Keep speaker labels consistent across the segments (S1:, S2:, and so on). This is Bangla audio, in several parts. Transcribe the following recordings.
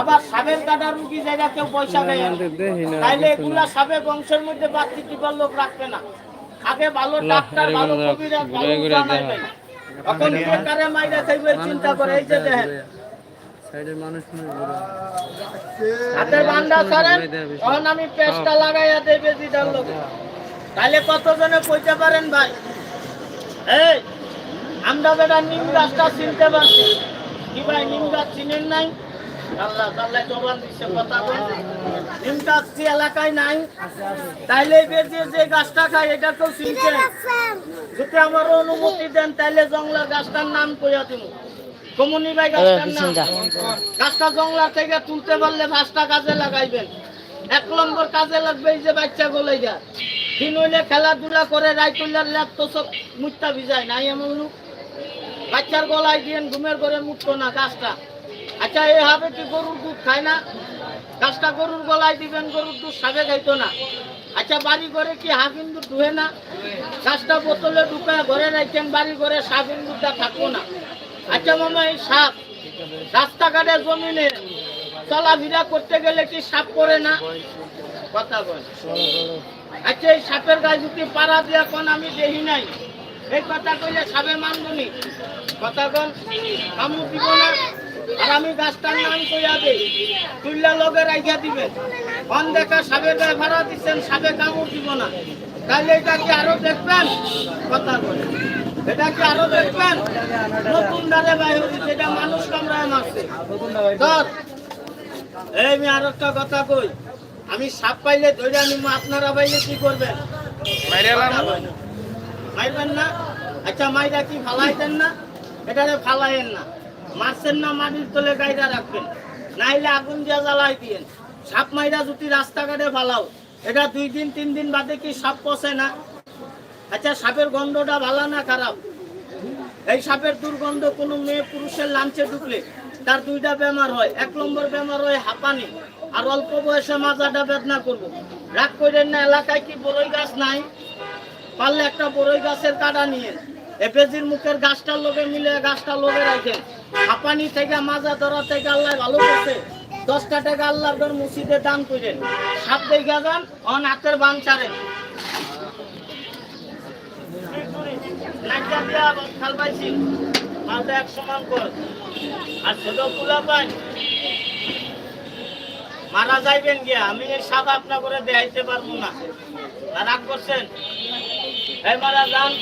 S1: আবার সাবের কাটা রুগী জায়গা কেউ পয়সা দেয় না।
S2: দেখি না
S1: তাইলে এগুলা সাবে বংশের মধ্যে বাচ্চি টিপার লোক রাখবে না। আগে ভালো ডাক্তার ভালো
S2: বন্ধুরা,
S1: কবিরাজ ভালো জানাই
S2: দেখা।
S1: এখন মাইরা খাইবে চিন্তা করে এই যে দেখেন।
S2: সাইডের মানুষ মনে ঘুরে
S1: হাতের বান্দা ছাড়েন তখন আমি পেস্টটা লাগাইয়া দেই বেজিটার লোকে। তাহলে কতজনে কইতে পারেন ভাই? এই আমরা বেটা নিম গাছটা চিনতে পারছি। কি ভাই নিম গাছ চিনেন নাই? আল্লাহ তাল্লাহ জবান দিচ্ছে কথা বল নিম গাছ কি এলাকায় নাই। তাইলে এই বেজে যে গাছটা খায় এটা কেউ চিনছে যদি আমার অনুমতি দেন তাইলে জংলা গাছটার নাম কইয়া দিব কমনি ভাই গাছটার নাম। গাছটা জংলা থেকে তুলতে পারলে পাঁচটা কাজে লাগাইবেন। এক নম্বর কাজে লাগবে এই যে বাচ্চা গলে যায় দিন হইলে খেলাধুলা করে রাই তুললে ল্যাপ তো সব মুখটা ভিজায় নাই এমন লোক। বাচ্চার গলায় দিয়েন ঘুমের ঘরে মুখতো না গাছটা। আচ্ছা এ হবে কি গরুর দুধ খায় না? গাছটা গরুর গলায় দিবেন, গরুর দুধ সাবে খাইতো না। আচ্ছা বাড়ি ঘরে কি হাফিন দুধ ধুয়ে না? গাছটা বোতলে ঢুকায় ঘরে রাখছেন বাড়ি ঘরে সাবিন দুধটা থাকব না। আচ্ছা মামা, এই সাপ, রাস্তাঘাটে জমিনে চলাফেরা করতে গেলে কি সাপ করে না? কথা বল। আচ্ছা এই সাপের গায়ে যদি পাড়া দিয়া কোন, আমি দেখি নাই। এই কথা কইলে সাপে মানবনি কথা কন কামু দিব না আর আমি গাছটার নাম কইয়া দেই। তুইলা লগে রাইখা দিবেন কোন দেখা সাপের গায়ে ভাড়া দিচ্ছেন সাপে কামড় দিব না তাহলে এটা কি আরও দেখবেন? কথা বলে এটা কি আরও দেখবেন? নতুন দাঁড়ে বাইরে যেটা মানুষ কামড়ায় মারছে। এই আমি আর একটা কথা কই। আমি সাপ পাইলে ধরে নিব আপনারা পাইলে কি করবেন? মারবেন না? আচ্ছা মাইরা কি ফালাইতেন না? এটারে ফালাইয়েন না। মারছেন না মাটির তলে গাইরা রাখবেন। নাইলে আগুন দিয়া জ্বালাই দিয়েন। সাপ মাইরা যদি রাস্তাঘাটে ফালাও, এটা দুই দিন, তিন দিন বাদে কি সাপ পচে না? আচ্ছা সাপের গন্ধটা ভালো না খারাপ? এই সাপের দুর্গন্ধ কোনো মেয়ে পুরুষের লাঞ্চে ঢুকলে তার দুইটা বেমার হয়। এক নম্বর বেমার হয় হাঁপানি, আর অল্প বয়সে মাজাটা বেদনা করব। রাগ করেন না, এলাকায় কি বড়ই গাছ নাই? পারলে একটা বড়ই গাছের কাটা নিয়ে এপেজির মুখের গাছটার লোকে মিলে গাছটা লোকে রাখেন হাঁপানি থেকে মাজা ধরা থেকে আল্লাহ ভালো করছে। দশটা টাকা আল্লাহর ঘর মসজিদে দান করেন। সাপ দেখা যান, অন হাতের বান নাচা খাল পাইছি। মালটা এক সমান কর। আর ছোট পোলা পাই। মারা যাইবেন গিয়া, আমি এই সাপ আপনা করে দেখাইতে পারব না। রাগ করছেন? এই মারা যান।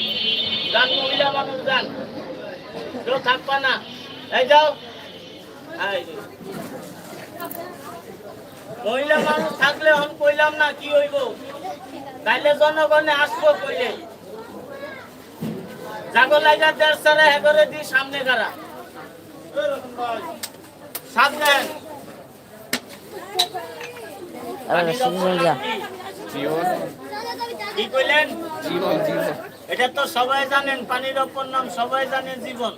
S1: যান মহিলা মানুষ যান কেউ থাকবা না। এই যাও। মহিলা মানুষ থাকলে আমি কইলাম না কি হইব? তাইলে জনগণে আসব কইলে। জাগো লাগা দেড়শোরে হেগরে দি সামনে কারা সাবধান। কি কইলেন? এটা তো সবাই জানেন পানির অপর নাম সবাই জানেন জীবন।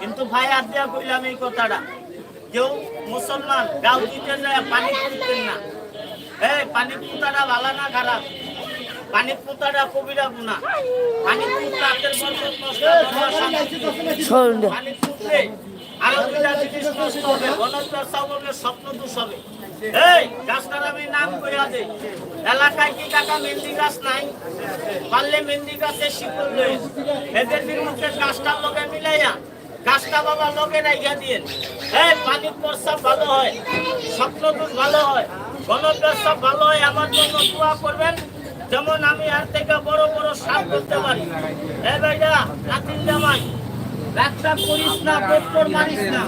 S1: কিন্তু ভাই আর দিয়া কইলাম এই কথাটা কেউ মুসলমান গাও দিতে যায় পানি পুঁততেন না। এই পানি পুঁতাটা ভালো না খারাপ? পানি পুঁতাটা কবিরা গুণা। পানি পুঁতলে হাতের বরকত নষ্ট পানি পুঁতলে আরও দুটা জিনিস নষ্ট হবে গণতন্ত্র হবে স্বপ্ন দোষ হবে। গাছটার আমি নাম এলাকায় কি মেহেন্দি গাছ নাই? পারলে মেহেন্দি এদের লগে মিলাইয়া, গাছটা বাবা রাইখা দিয়ে ভালো হয় ভালো হয় ভালো হয়, আমার জন্য করবেন। যেমন আমি আর থেকে বড় বড় সাপ করতে পারি। এ ভাইয়া রাতিল জামাই ব্যবসা করিস না মারিস না।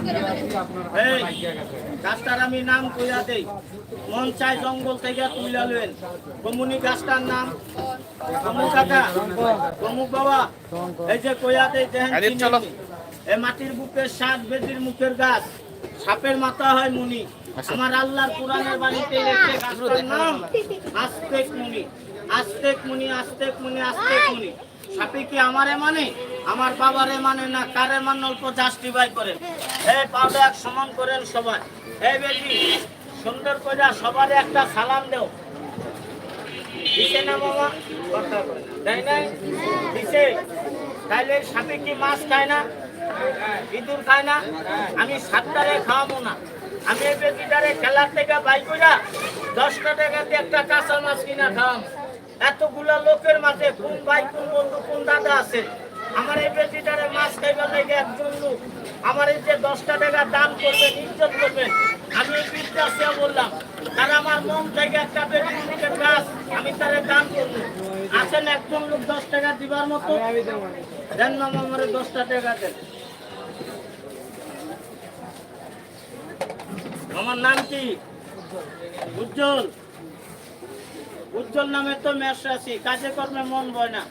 S1: গাছটার আমি নাম কইয়া দেই। মন চাই জঙ্গল থেকে তুইলা লইন কমুনি গাছটার নাম কমুক কাকা। কমুক বাবা এই যে কইয়া দেই দেখেন এ মাটির বুকের সাত বেদির মুখের গাছ সাপের মাথা হয় মুনি। আমার আল্লাহর কোরআনের বাড়িতে রেখে গাছটার নাম আস্তেক মুনি আস্তেক মুনি আস্তেক মুনি আস্তেক মুনি। সাপে কি আমারে মানে? আমার বাবারে মানে না কারে মান অল্প জাস্টিফাই করেন। এই পাউডার এক সমান করেন সবাই। এই বেটি, সুন্দর করে সবারে একটা সালাম দেও। দিছে না না। দেয় নাই? দিছে। তাইলে সাপে কি মাছ খায় না? ইঁদুর খায় না? আমি সাতটারে খাওয়াবো না। আমি এই বেটিটারে খেলার থেকে বাই কইরা দশটা টাকা দিয়ে একটা কাঁচা মাছ কিনা খাওয়াম এতগুলা লোকের মাঝে কোন ভাই, কোন বন্ধু, কোন দাদা আছে? আমার এই বেটিটারে মাছ খাইবার লেগে একজন লোক, আমার এই যে দশটা টাকা দান করবেন ইজ্জত করবেন আমি এই বিশ্বাসিয়া বললাম। আর আমার মন থেকে একটা বেটি মুখের গাছ, আমি তারে দান করব। আছেন একজন লোক দশ টাকা দিবার মতো? দেন মামা আমার দশটা টাকা দেন। আমার নাম কি? উজ্জ্বল। উজ্জ্বল নামে তো মেস আছি কাজে কর্মে মন বয় না।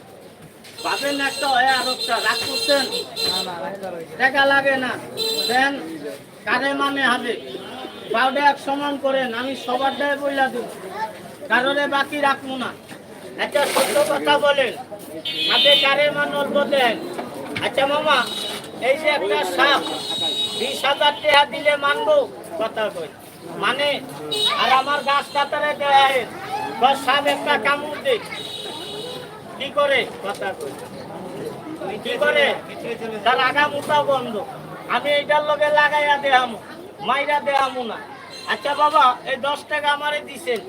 S1: পাবেন একটা হয়, আর একটা রাগ করছেন? টাকা লাগে না। দেন কারে মানে হবে পাউডে এক সমান করেন, আমি সবার দায় বইলা দেব কারোরে বাকি রাখব না। একটা সত্য কথা বলেন। হাতে কারে মান অল্প দেন। আচ্ছা মামা, এই যে একটা সাপ, বিশ হাজার টাকা দিলে মানবো? কথা কই। মানে আর আমার গাছ কাতারে দেয়। সাপ একটা কামড় দে। কি করে? কি করে? তার আগা মুটা বন্ধ। আমি এইটার লগে লাগাইয়া দেহামু মাইরা দেহামু না। আচ্ছা বাবা, এই দশ টাকা আমারে দিছেন।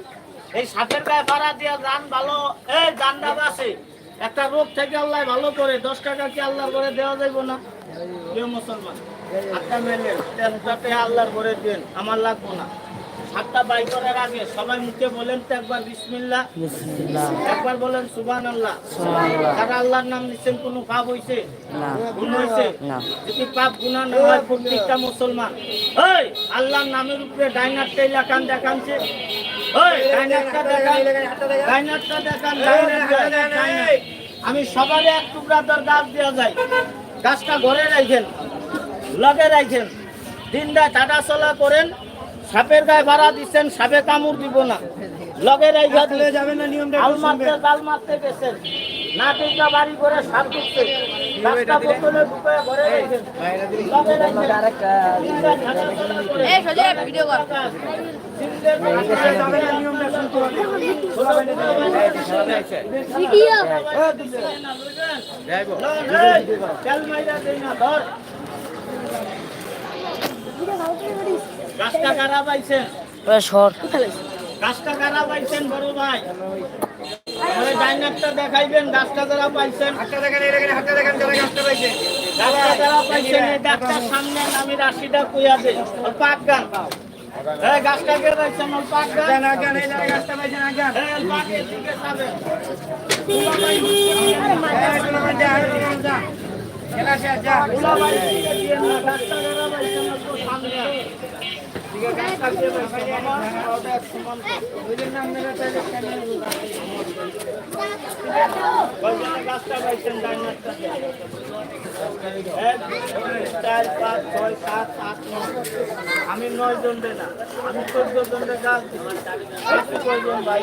S1: এই সাপের গায়ে ভাড়া দিয়া যান ভালো। এই জানডা বাসে। একটা রোগ থেকে আল্লাহ ভালো করে, দশ টাকা কি আল্লাহর করে দেওয়া যাইব না? মুসলমান আটটা আল্লাহর করে দেন, আমার লাগবো না। সাতটা বাই করার আগে সবাই মুখে বলেন তো একবার বিসমিল্লাহ। একবার বলেন সুবান আল্লাহ তারা আল্লাহর নাম নিচ্ছেন কোনো পাপ হইছে? গুণ হইছে? যদি পাপ গুণা না হয় প্রত্যেকটা মুসলমান। ওই আল্লাহর নামের উপরে ডাইনার টেইলা কান দেখানছে। ওই ডাইনারটা দেখান। ডাইনারটা দেখান। ডাইনার আমি সবারই এক টুকরা দর গাছ দেওয়া যায়। গাছটা ঘরে রাখেন লগে রাখেন দিন রাত হাঁটা চলা করেন। সাপের গায়ে ভাড়া দিচ্ছেন সাপে কামড় দিব না লগে রাইখা দিয়ে যাবে না নিয়মটা আল মারতে জাল মারতে গেছেন না টিকা বাড়ি করে সাপ দিচ্ছে
S3: এই ভিডিও
S1: গাছটা কারা পাইছেন
S3: শর্ট
S1: গাছটা কারা পাইছেন বড় ভাই ওই ডাইনারটা দেখাইবেন গাছটা যারা পাইছেন গাছটা যারা পাইছেন এই ডাক্তার সামনে আমি রাশিটা কুইয়া দে ওর পাক গান এই গাছটা কে পাইছেন পাক গান এই পাক না, গাছটা পাইছেন ওর তো সামনে আছে। দিকে গাছটা কে পাইছেন বাবা? ওটা এক আমি নয় জন না আমি চোদ্দ জন গাছ কয়জন ভাই?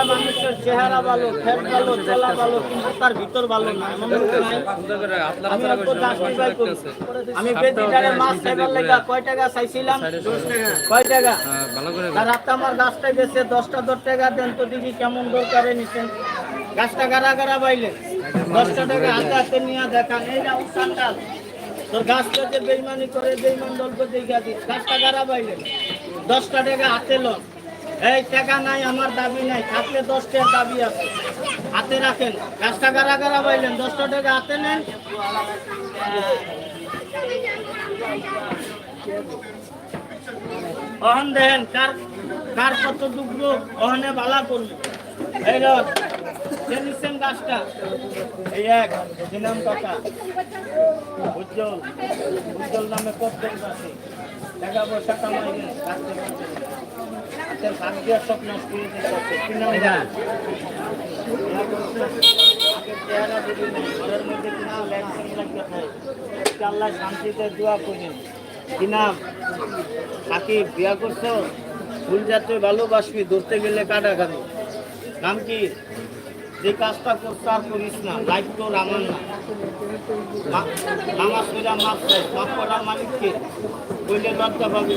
S1: কিছুটা মানুষের চেহারা ভালো ফের ভালো চলা ভালো কিন্তু তার ভিতর ভালো না নাই। আমি বেদিটারে মাছ খাইবার লেগা কয় টাকা চাইছিলাম? কয় টাকা?
S2: হ্যাঁ
S1: তার রাতে আমার গাছটা গেছে দশটা দশ টাকা দেন তো দেখি কেমন দরকারে নিছেন। গাছটা গাড়া গাড়া পাইলেন দশটা টাকা হাতে হাতে নিয়ে দেখান। এই না উত্থানটাল তোর গাছটা যে বেইমানি করে বেইমান দল্প দেখা দিস। গাছটা গাড়া পাইলেন দশটা টাকা হাতে লন। এই টাকা নাই, আমার দাবি নাই, থাকলে দশ টাকার দাবি আছে। হাতে রাখেন, গাছটা গাড়া গাড়া পাইলেন দশটা টাকা হাতে নেন। অহন দেখেন, কার কার কত দুগ্ধ, অহনে বালা করবে। এই রন গাছটা, এই এক দিনাম কাকা। উজ্জ্বল উজ্জ্বল নামে কত আছে পয়সা কামাইলেন গাছটা হাতের ভাগ দিয়ে সব নষ্ট যেতেছে কি নাম গাছ? শান্তিতে বিয়া করছ জাতীয় ভালোবাসবি ধরতে গেলে কাটা খাবি নাম কি যে কাজটা করতে আর করিস না লাইফ তোর আমার না মা- নামাজ পড়া মাপ চাই মাপ করার মালিককে বললে লজ্জা পাবি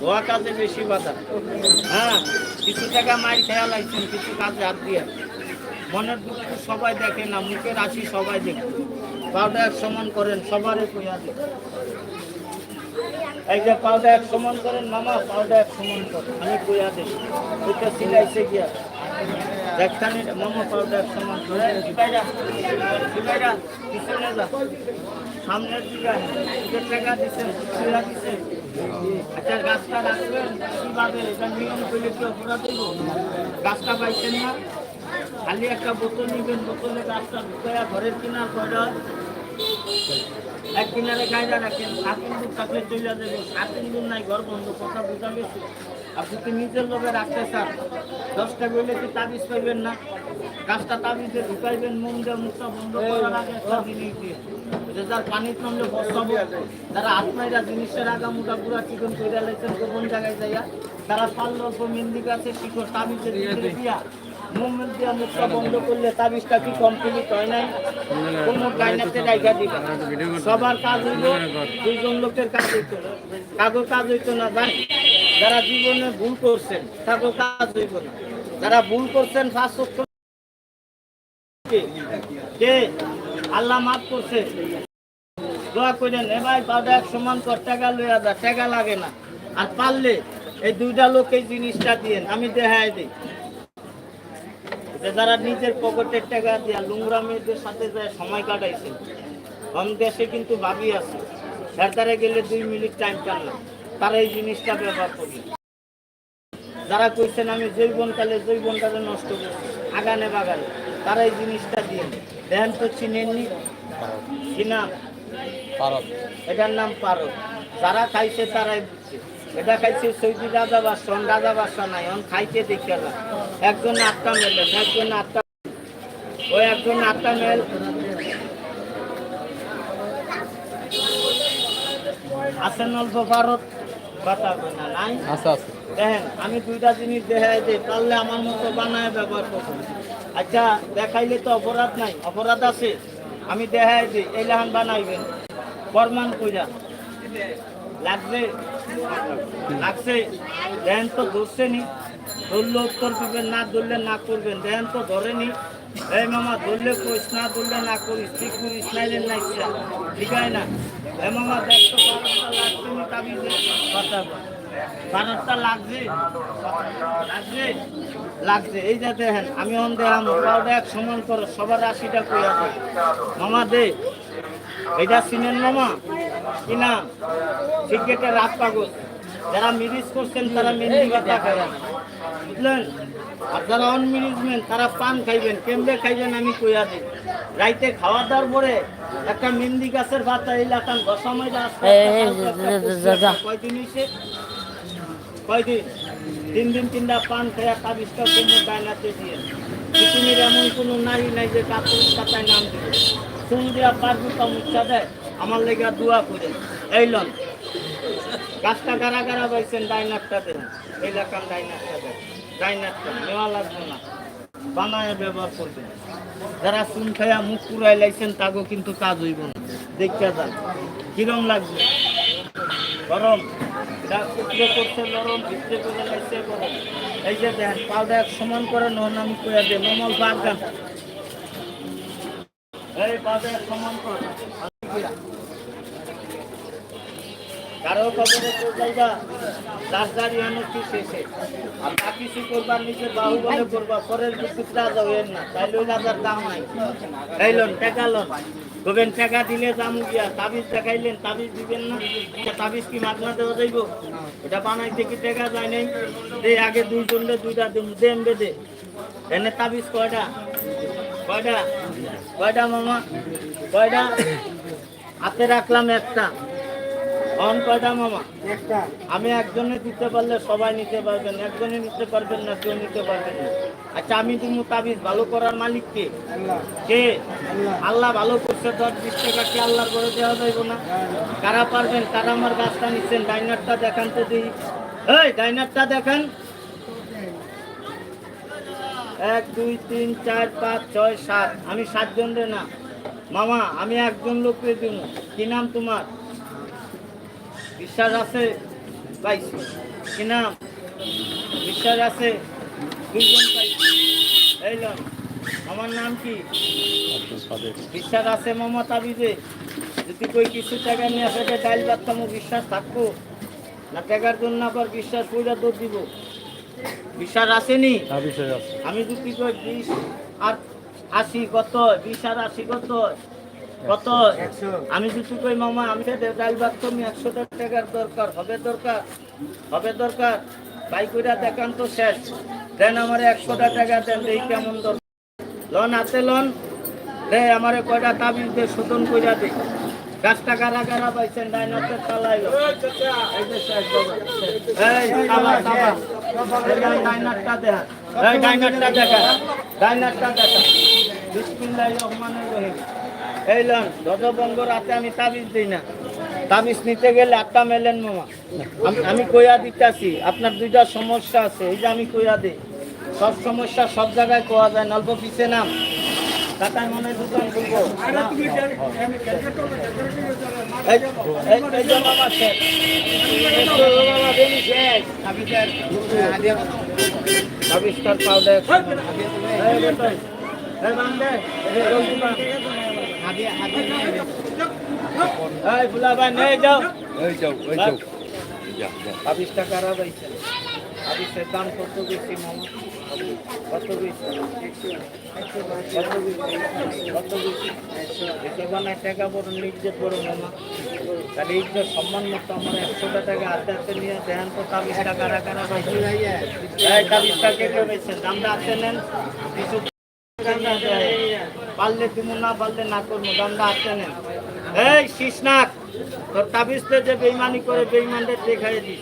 S1: হওয়া কাজে বেশি বাধা। হ্যাঁ কিছু টাকা মাইর খেয়াল লাগছেন, কিছু কাজে হাত দিয়ে। মনের দুঃখ সবাই দেখে না, মুখের হাসি সবাই দেখে। পাউডার এক সমান করেন সবারই কইয়া দিন। এই যে পাউডার এক সমান করেন, মামা, পাউডার এক সমান করেন আমি কইয়া দিই। ওইটা সিলাইছে গিয়া। দেখতানি মামা পাউডার এক সমান করে, সিপাইরা সিপাইরা, পিছনে যা, সামনের দিকে। টাকা দিচ্ছেন দিচ্ছেন আচ্ছা গাছটা রাখবেন কীভাবে? এটা নিয়ম করলে কি অপরাধ হইব? গাছটা পাইছেন না? খালি একটা বোতল নিবেন বোতলে গাছটা ঢুকাইয়া ঘরের কিনার কয়টা এক কিনারে গাইজা রাখেন সাত ইন্দুর থাকলে চলে যাবে সাত ইন্দুর নাই ঘর বন্ধ কথা বোঝা গেছে। আপনি কি নিজের লোভে রাখতে চান? দশটা বললে কি তাবিজ পাইবেন না? গাছটা তাবিজে ঢুকাইবেন মন দিয়ে মুখটা বন্ধ করার আগে একটা জিনিস দিয়ে। যে যার পানির নামলে বসাবো যারা আত্মাইরা জিনিসের আগা মুটা পুরা চিকন লাইছেন গোপন জায়গায় যাইয়া তারা পাল্ল অল্প গাছে শিকড় তাবিজের ভিতরে দিয়া মুভমেন্ট দিয়ে মুখটা বন্ধ করলে তাবিজটা কি কমপ্লিট হয় নাই কোনো গাইনাতে জায়গা দিবা সবার কাজ হইল দুইজন লোকের কাজ হইতো কাগো কাজ হইতো না জান যারা জীবনে ভুল করছেন তাগো কাজ হইব না যারা ভুল করছেন ফার্স্ট কে আল্লাহ মাফ করছে। দোয়া করেন এ ভাই, পাউডার এক সমান কর, টাকা লইয়া যা, টাকা লাগে না। আর পারলে এই দুইটা লোক এই জিনিসটা দিয়েন, আমি দেখাই দিই। যারা নিজের পকেটের টাকা দিয়া লুংরা মেয়েদের সাথে যায়, সময় কাটাইছে। কম দেশে কিন্তু ভাবি আছে, সরকারে গেলে দুই মিনিট টাইম না। তারা এই জিনিসটা ব্যবহার করবে যারা কইছেন, আমি জৈবনকালে জৈবনকালে নষ্ট করছি, আগানে বাগানে, তারা এই জিনিসটা দিয়ে দেন তো চিনেননি। কি নাম? এটার নাম পারক যারা খাইছে তারাই বুঝছে। এটা খাইছে সৌদি রাজা বাসন রাজা বাসা নাই অন খাইতে দেখে না একজন আটটা মেলেন একজন আটটা ওই একজন আটটা মেল। আছেন অল্প ভারত কথা না নাই?
S2: আচ্ছা আচ্ছা
S1: দেখেন আমি দুইটা জিনিস দেখাই দিই পারলে আমার মতো বানায় ব্যবহার করব। আচ্ছা দেখাইলে তো অপরাধ নাই, অপরাধ আছে। আমি দেখাই দিই, এই লাহান বানাইবেন। ফরমান কইরা। লাগবে লাগছে? দেখেন তো ধরছে নি ধরলে উত্তর দিবেন না ধরলে না করবেন। দেখেন তো ধরেনি। এই মামা, ধরলে কইস, না ধরলে না করিস ঠিক করিস, নাইলে না ইচ্ছা ঠিক না। এই মামা, দেখ তো লাগছে নি বারোটা লাগছে? লাগছে? লাগছে। এই যে দেখেন আমি অন দেখাম পাউডার এক সমান করো সবার রাশিটা কইয়া দেয় মামা দে এটা চিনেন মামা কি নাম? সিগারেটের রাত কাগজ যারা মিরিজ করছেন তারা মেহেন্দি পাতা খাবেন বুঝলেন? আর যারা অনমিরিজমেন্ট তারা পান খাইবেন কেমনে খাইবেন আমি কইয়া দিই রাইতে খাওয়া দাওয়ার পরে একটা মেহেন্দি গাছের পাতা
S3: এই, এই, যা, যা, যা, যা।
S1: কয়দিন হয়েছে কয়দিন? তিন দিন তিনটা পান খেয়া তাবিজটা কোনো গায়নাতে দিয়ে। পৃথিবীর এমন কোনো নারী নাই যে কাপড় পাতায় নাম দিবে। চুন দিয়া পারব তা মুচ্ছা দেয়, আমার লেগে দোয়া করে। এই লন, গাছটা গারা গাড়া পাইছেন ডাইনারটা দেন। এলাকার ডাইনারটা দেন। ডাইনারটা নেওয়া লাগবে না। বানায় ব্যবহার করবেন। যারা চুন খাইয়া মুখ পুরাই লাইছেন, তাগো কিন্তু কাজ হইব না। দেখা যান। কিরম লাগবে? গরম? এটা উপরে করছে নরম ভিতরে করে লাইছে গরম। সমান করে নহন আমি কইয়া দে নমল বাগান এই পাউডার সমান কর। কারও আর করবা, পরের না। দাম টাকা দিলে দাম গিয়া তাবিজ দেখাইলেন, তাবিজ দিবেন না। তাবিজ কি মাগনা দেওয়া যাইব? এটা বানাইতে কি টাকা যায় নাই। দে, আগে দুইজন দুইটা দিন, দে এমবে এনে তাবিজ কয়টা? কয়টা? কয়টা, মামা? কয়টা? হাতে রাখলাম একটা। অন কয়টা মামা? আমি একজনে দিতে পারলে সবাই নিতে পারবেন একজনে নিতে পারবেন না কেউ নিতে পারবেন না। আচ্ছা আমি তুমি তাবিজ ভালো করার মালিক কে?
S2: আল্লাহ।
S1: কে?
S2: আল্লাহ।
S1: আল্লাহ ভালো করছে দশ বিশ টাকা কি আল্লাহর করে দেওয়া যাইব না? কারা পারবেন? কারা আমার গাছটা নিচ্ছেন ডাইনারটা দেখান তো দিই। এই ডাইনারটা দেখান। এক দুই তিন চার পাঁচ ছয় সাত। আমি সাতজন রে না। মামা আমি একজন লোককে দিব। কি নাম তোমার? বিশ্বাস আছে? পাইছি। কি নাম? বিশ্বাস আছে? দুইজন পাইছি। এই আমার নাম কি? বিশ্বাস আছে মমতা বিজে? যদি কই কিছু টাকা নিয়ে আসে ডাইল বাচ্চামো বিশ্বাস থাকব? না টাকার জন্য আবার বিশ্বাস পূজা দৌড় দিব? বিশ্বাস আসেনি আমি যদি কই বিশ আর আশি কত বিশ আর আশি কত কত? আমি যদি কই মামা, আমি ডাইল বাচ্চাম একশো টাকার দরকার, হবে দরকার? হবে দরকার? বাই কইরা দেখান তো শেষ। দেন আমার একশোটা টাকা দেন এই কেমন দরকার। লন হাতে লন, দে আমারে কয়টা তাবিজ দে শোধন কইরা দে। গাছটা কারা কারা পাইছেন ডাইনাতে চালাইলো। ডাইনারটা দেখা। ডাইনারটা দেখা। ডাইনারটা দেখা। বিসমিল্লাহির রহমানির রহিম। এই লন ধ্বজভঙ্গ রাতে আমি তাবিজ দিই না তাবিজ নিতে গেলে আটটা মেলেন মামা আমি- কইয়া দিতেছি আপনার দুইটা সমস্যা আছে এই যে আমি কইয়া দিই সব সমস্যা সব জায়গায় কোয়া যায় নল্প পিছে নাম টাকায় মনে দোকান খুলবো পাউডার ছাব্বিশ টাকা আর পাইছেন ছাব্বিশের দাম কত বেশি মামা কত বেশি টাকা বড় নির্জত বড় মামা তাহলে ইজ্জত সম্মান মতো আমার একশোটা টাকা হাতে হাতে নিয়ে দেন তো ছাব্বিশ টাকা রাখা এই ছাব্বিশ টাকা কেউ হাতে নেন কিছু। পারলে তুমি না পারলে না করব দামটা হাতে নেন এই শীষ নাক তোর তাবিজতে যে বেইমানি করে বেইমানদের দেখাই দিস।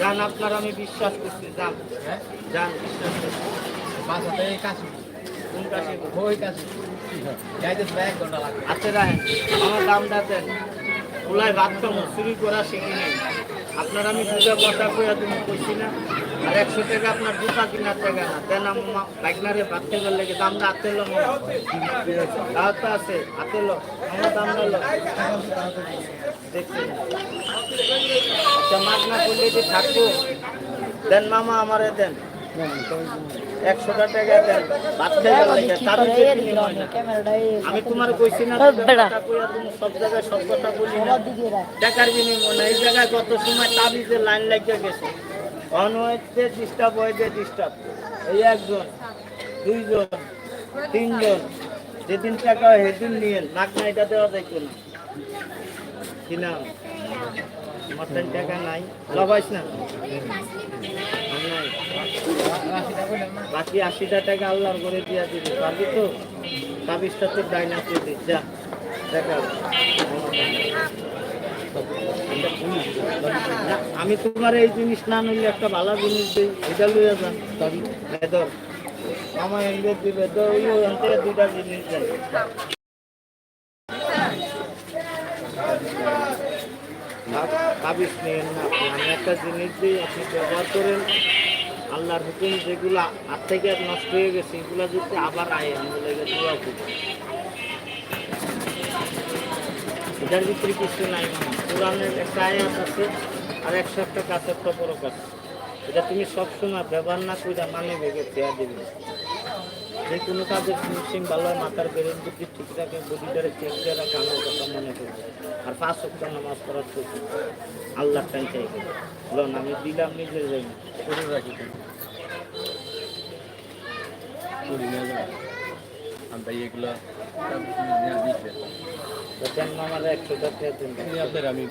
S1: যান, আপনার আমি বিশ্বাস করছি, যান। যান, বিশ্বাস করছি। কোন কাছে আছে রাখেন। আমার দামটা ওলাই ভাত চুরি করা শিখি নাই। আপনার আমি দুটা কথা কইয়া তুমি কইছি না। আর একশো টাকা আপনার জুতা কিনার টাকা না। আমার বাইকনারে ভাত থেকে লেগে দামটা আতে লো তো আছে আতে লো। আমার দামটা লো। দেখছি। আচ্ছা মাগনা করলে যে থাকব। দেন মামা, আমারে দেন। একশোটা টাকা দেন। আমি তোমার কইছি না সব জায়গায় সব কথা বলি না। টাকার বিনিময় না এই জায়গায় কত সময় তাবিজে লাইন লাগিয়ে গেছে? অন হয়েছে ডিস্টার্ব হয়েছে ডিস্টার্ব এই একজন দুইজন তিনজন যেদিন টাকা সেদিন নিয়ে নাক না এটা দেওয়া যাইতো না। কি নাম মটন টাকা নাই লবাইস না? বাকি আশিটা টাকা আল্লাহর করে দিয়া দিবি। পারবি তো? তাবিজটা তো ডাইনা দিস যা দেখা আমি তোমার এই জিনিস না নিলে একটা ভালো জিনিস দিই। এটা লইয়া যান বেদর। আমার এনগেজ দিবে। তো ওই দুইটা জিনিস দেয়। তাবিজ নিয়েন না। আপনি। একটা জিনিস দিয়ে আপনি ব্যবহার করেন, আল্লাহর হুকুম যেগুলো হাত থেকে নষ্ট হয়ে গেছে, এগুলো যদি আবার আয় আমি লেগে দোয়া করি এটার ভিতরে কিছু নাই কোরআনের একটা আয়াত আছে, আর একশো একটা কাছে একটা বড় কাজ এটা তুমি সবসময় ব্যবহার না করে মানে ভেবে দেয়া দেবে। যে কোনো কাজের ফিনিশিং ভালো হয় মাথার বেরেন বুদ্ধি ঠিক রাখে বডিটারে চেক দিয়ে রাখে আমার কথা মনে করবে আর পাঁচ সপ্তাহ নামাজ পড়ার তো আল্লাহ টাইম চাই। লোন আমি দিলাম নিজের যাই। করে রাখি
S4: আমরা এগুলো আমি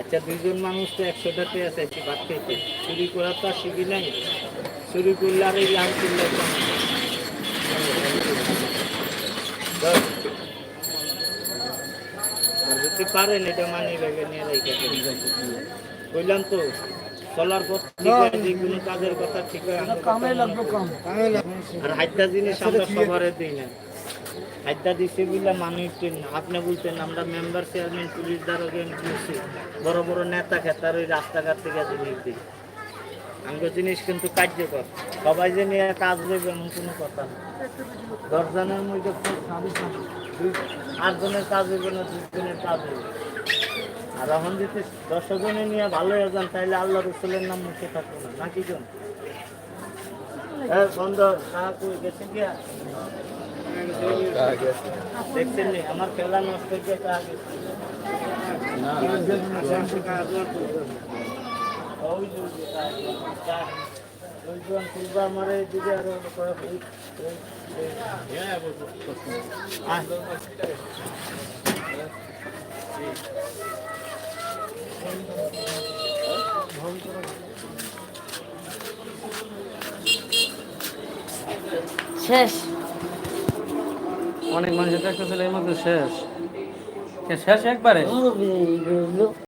S1: আচ্ছা দুইজন মানুষ তো একশো টাকা আছে ভাত খেতে চুরি করার তো আর শিখি নাই। করলে আর যদি পারেন এটা মানি ব্যাগে নিয়ে রেখে দেন। বললাম তো চলার পর যে কোনো কাজের কথা ঠিক হয়। আর হাইদা জিনিস আমরা সবারে দিই না হাইদা দিছি বলে মানুষ চিন না। আপনি বলছেন আমরা মেম্বার চেয়ারম্যান পুলিশ দ্বারা বড় বড় নেতা খেতার ওই রাস্তাঘাট থেকে জিনিস দিই আমাকে জিনিস কিন্তু কার্যকর সবাই যে নিয়ে কাজ দেবে এমন কোনো কথা না দশজনের মধ্যে আটজনের কাজ হইবে না দুজনের কাজ হইবে আর এখন যদি দশ জনে নিয়ে ভালো হয়ে যান তাহলে আল্লাহ রসুলের নাম মুখে থাকবে না নাকি জন গেছে আমার খেলা নষ্ট হয়ে গেছে
S3: শেষ।
S2: অনেক মানুষের ট্রাক্টর ছিল এই মধ্যে শেষ। শেষ একবারে?